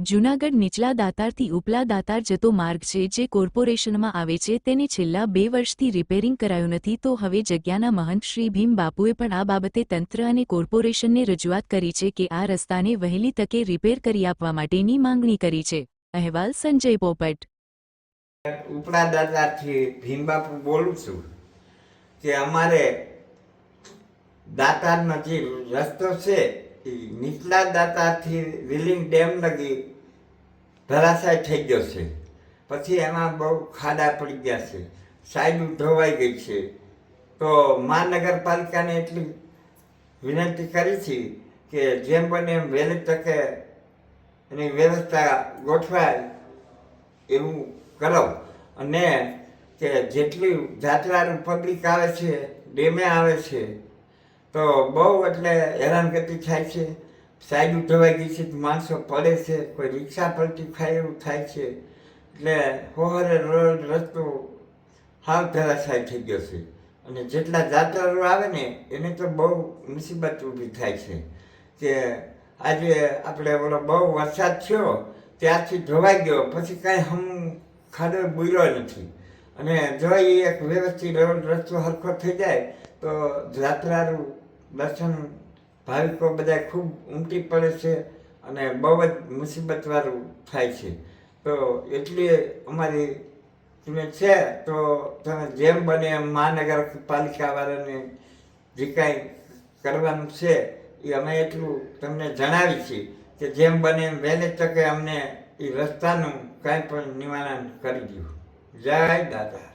જૂનાગઢ નીચલા દાતારથી ઉપલા દાતાર જતો માર્ગ છે જે કોર્પોરેશનમાં આવે છે તેને છેલ્લા બે વર્ષથી રિપેરિંગ કરાયું નથી તો હવે જગ્યાના મહંત શ્રી ભીમ બાપુએ પણ આ બાબતે તંત્ર અને કોર્પોરેશનને રજૂઆત કરી છે કે આ રસ્તાને વહેલી તકે રિપેર કરી આપવા માટેની માંગણી કરી છે. અહેવાલ સંજય પોપટ. ઉપલા દાતારથી ભીમ બાપુ બોલું છું કે અમારે દાતારનો જે રસ્તો છે નીચલા દાતારથી વિલિંગ ડેમ લગી ધરાશાય થઈ ગયો છે. પછી એમાં બહુ ખાડા પડી ગયા છે. સાઈડ ધોવાઈ ગઈ છે. તો મહાનગરપાલિકાને એટલી વિનંતી કરી છે કે જેમ બને એમ વહેલી તકે એની વ્યવસ્થા ગોઠવાય એવું કરો. અને કે જેટલી જાત્રાનું પબ્લિક આવે છે, ડેમે આવે છે, તો બહુ એટલે હેરાનગતિ થાય છે. સાઈડ ઉઠવાઈ ગઈ છે માણસો પડે છે, કોઈ રિક્ષા પલટી ખાય એવું થાય છે. એટલે હોહરે રોડ રસ્તો હાવ ધરાશાય થઈ ગયો છે. અને જેટલા જાત્રાળુ આવે ને, એને તો બહુ મુસીબત ઊભી થાય છે. કે આજે આપણે ઓલો બહુ વરસાદ થયો, ત્યારથી ધોવાઈ ગયો, પછી કાંઈ હમ ખાડો બુર્યો નથી. અને જો એ એક વ્યવસ્થિત રોડ રસ્તો હરખો થઈ જાય, તો જાત્રાનું દર્શન ભાવિકો બધા ખૂબ ઉમટી પડે છે અને બહુ જ મુસીબતવાળું થાય છે. તો એટલી અમારી તમે છે, તો તમે જેમ બને એમ મહાનગરપાલિકાવાળાને જે કાંઈ કરવાનું છે, એ અમે એટલું તમને જણાવી છીએ કે જેમ બને એમ વહેલી તકે અમને એ રસ્તાનું કાંઈ પણ નિવારણ કરી દો જય દાદા.